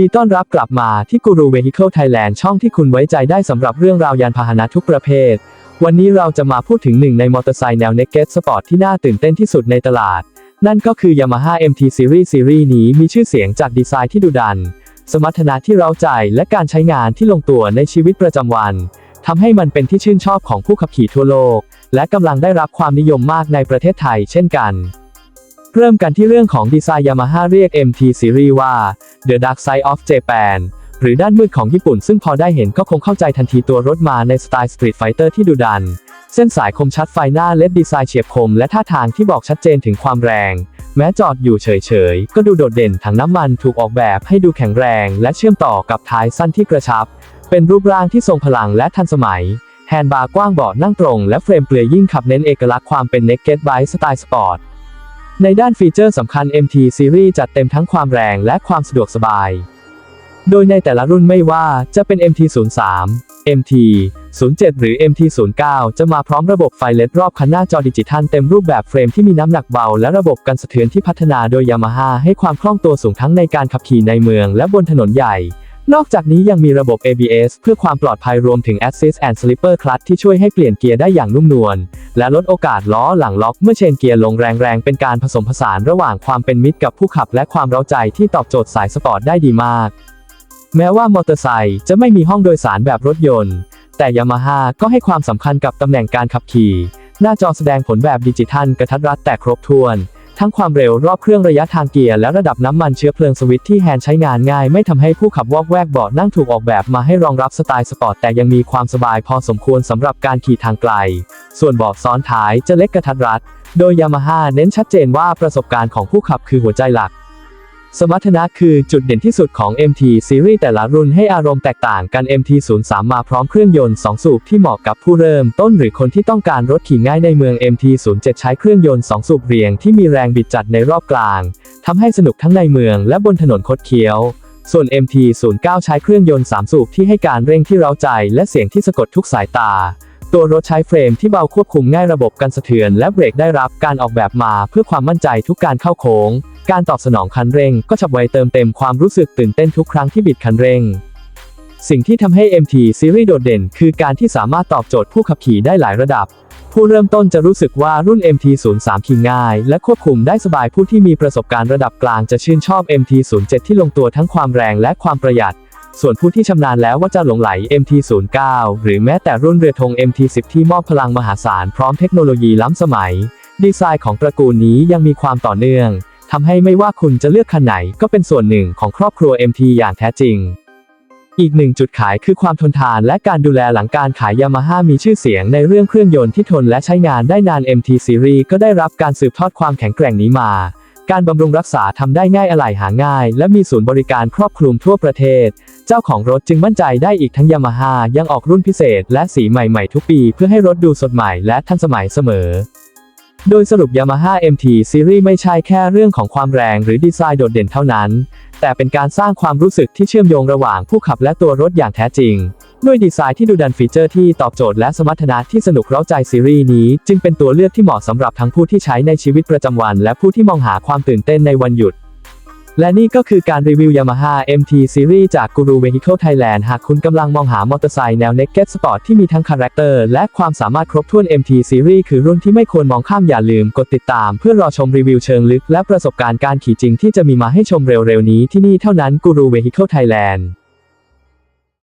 ดีต้อนรับกลับมาที่กูรู Vehicle Thailand ช่องที่คุณไว้ใจได้สำหรับเรื่องราวยานพาหนะทุกประเภท วันนี้เราจะมาพูดถึงหนึ่งในมอเตอร์ไซค์แนว Naked Sport ที่น่าตื่นเต้นที่สุดในตลาด นั่นก็คือ Yamaha MT Series ซีรีส์นี้มีชื่อเสียงจากดีไซน์ที่ดุดัน สมรรถนะที่เร้าใจและการใช้งานที่ลงตัวในชีวิตประจำวันทำให้มันเป็นที่ชื่นชอบของผู้ขับขี่ทั่วโลก และกำลังได้รับความนิยมมากในประเทศไทยเช่นกันเริ่มกันที่เรื่องของดีไซน์ Yamaha เรียก MT Series ว่า The Dark Side of Japan หรือด้านมืดของญี่ปุ่นซึ่งพอได้เห็นก็คงเข้าใจทันทีตัวรถมาในสไตล์ Street Fighter ที่ดุดัน เส้นสายคมชัดไฟหน้าเล็ดดีไซน์เฉียบคมและท่าทางที่บอกชัดเจนถึงความแรง แม้จอดอยู่เฉยๆ ก็ดูโดดเด่นถังน้ำมันถูกออกแบบให้ดูแข็งแรง และเชื่อมต่อกับท้ายสั้นที่กระชับ เป็นรูปร่างที่ทรงพลังและทันสมัย แฮนด์บาร์กว้างเบาะนั่งตรง และเฟรมเปลือยยิ่งขับเน้นเอกลักษณ์ความเป็น Naked Bike สไตล์สปอร์ต ในด้านฟีเจอร์สำคัญ MT Series จัดเต็มทั้งความแรงและความสะดวกสบาย โดยในแต่ละรุ่นไม่ว่าจะเป็น MT03 MT 07 หรือ MT09 จะมาพร้อมระบบไฟเลดรอบคันหน้าจอดิจิทัลเต็มรูปแบบเฟรมที่มีน้ำหนักเบา และระบบกันสะเทือนที่พัฒนาโดย Yamaha ให้ความคล่องตัวสูงทั้งในการขับขี่ในเมืองและบนถนนใหญ่ นอกจากนี้ยังมีระบบ ABS เพื่อความปลอดภัยรวมถึง Assist and Slipper Clutch ที่ช่วยให้เปลี่ยนเกียร์ได้อย่างนุ่มนวล และลดโอกาสล้อหลังล็อกเมื่อเชนเกียร์ลงแรงๆ เป็นการผสมผสานระหว่างความเป็นมิตรกับผู้ขับและความเร้าใจที่ตอบโจทย์สายสปอร์ตได้ดีมาก แม้ว่ามอเตอร์ไซค์จะไม่มีห้องโดยสารแบบรถยนต์ แต่ยามาฮ่าก็ให้ความสำคัญกับตำแหน่งการขับขี่ หน้าจอแสดงผลแบบดิจิทัลกระทัดรัดแต่ครบถ้วน ทั้งความเร็วรอบเครื่องระยะทางเกียร์และระดับน้ำมันเชื้อเพลิงสวิตช์ที่แฮนใช้งานง่ายไม่ทำให้ผู้ขับวอกแวกเบาะนั่งถูกออกแบบมาให้รองรับสไตล์สปอร์ตแต่ยังมีความสบายพอสมควรสำหรับการขี่ทางไกล ส่วนเบาะซ้อนท้ายจะเล็กกระทัดรัด โดยยามาฮ่าเน้นชัดเจนว่าประสบการณ์ของผู้ขับคือหัวใจหลัก สมรรถนะคือจุดเด่นที่สุดของ MT Series แต่ละรุ่นให้อารมณ์แตกต่างกัน MT03 มาพร้อมเครื่องยนต์ 2 สูบที่เหมาะกับผู้เริ่มต้นหรือคนที่ต้องการรถขี่ง่ายในเมือง MT07 ใช้เครื่องยนต์ 2 สูบเรียงที่มีแรงบิดจัดในรอบกลางทำให้สนุกทั้งในเมืองและบนถนนคดเคี้ยว ส่วน MT09 ใช้เครื่องยนต์ 3 สูบที่ให้การเร่งที่เร้าใจและเสียงที่สะกดทุกสายตา ตัวรถใช้เฟรมที่เบาควบคุมง่ายระบบกันสะเทือนและเบรกได้รับการออกแบบมาเพื่อความมั่นใจทุกการเข้าโค้ง การตอบสนองคันเร่งก็ฉับไวเติมเต็มความรู้สึกตื่นเต้นทุกครั้งที่บิดคันเร่ง สิ่งที่ทำให้ MT Series โดดเด่น คือการที่สามารถตอบโจทย์ผู้ขับขี่ได้หลายระดับ ผู้เริ่มต้นจะรู้สึกว่ารุ่น MT03 ขี่ง่าย และควบคุมได้สบายผู้ที่มีประสบการณ์ระดับกลางจะชื่นชอบ MT07 ที่ลงตัวทั้งความแรงและความประหยัด ส่วนผู้ที่ชำนาญแล้วว่าจะหลงไหล MT09 หรือแม้แต่รุ่นเรือธง MT10 ที่มอบพลังมหาศาลพร้อมเทคโนโลยีล้ำสมัย ดีไซน์ของตระกูลนี้ยังมีความต่อเนื่องทำให้ไม่ว่าคุณจะเลือกคันไหนก็เป็นส่วนหนึ่งของครอบครัว MT อย่างแท้จริง อีกหนึ่งจุดขายคือความทนทานและการดูแลหลังการขายยามาฮ่ามีชื่อเสียงในเรื่องเครื่องยนต์ที่ทนและใช้งานได้นาน MT Series ก็ได้รับการสืบทอดความแข็งแกร่งนี้มา การบำรุงรักษาทำได้ง่ายอะไหล่หาง่าย และมีศูนย์บริการครอบคลุมทั่วประเทศ เจ้าของรถจึงมั่นใจได้อีกทั้งยามาฮ่ายังออกรุ่นพิเศษ และสีใหม่ๆทุกปีเพื่อให้รถดูสดใหม่และทันสมัยเสมอ โดยสรุป Yamaha MT Series ไม่ใช่แค่เรื่องของความแรงหรือดีไซน์โดดเด่นเท่านั้น แต่เป็นการสร้างความรู้สึกที่เชื่อมโยงระหว่างผู้ขับและตัวรถอย่างแท้จริง ด้วยดีไซน์ที่ดูดันฟีเจอร์ที่ตอบโจทย์และสมรรถนะที่สนุกเร้าใจซีรีส์นี้ จึงเป็นตัวเลือกที่เหมาะสำหรับทั้งผู้ที่ใช้ในชีวิตประจำวัน และผู้ที่มองหาความตื่นเต้นในวันหยุดและนี่ก็คือการรีวิว Yamaha MT Series จาก Guru Vehicle Thailand หากคุณกำลังมองหามอเตอร์ไซค์แนว Naked Sport ที่มีทั้งคาแรคเตอร์และความสามารถครบถ้วน MT Series คือรุ่นที่ไม่ควรมองข้ามอย่าลืมกดติดตาม เพื่อรอชมรีวิวเชิงลึกและประสบการณ์การขี่จริงที่จะมีมาให้ชมเร็วๆนี้ที่นี่เท่านั้น Guru Vehicle Thailand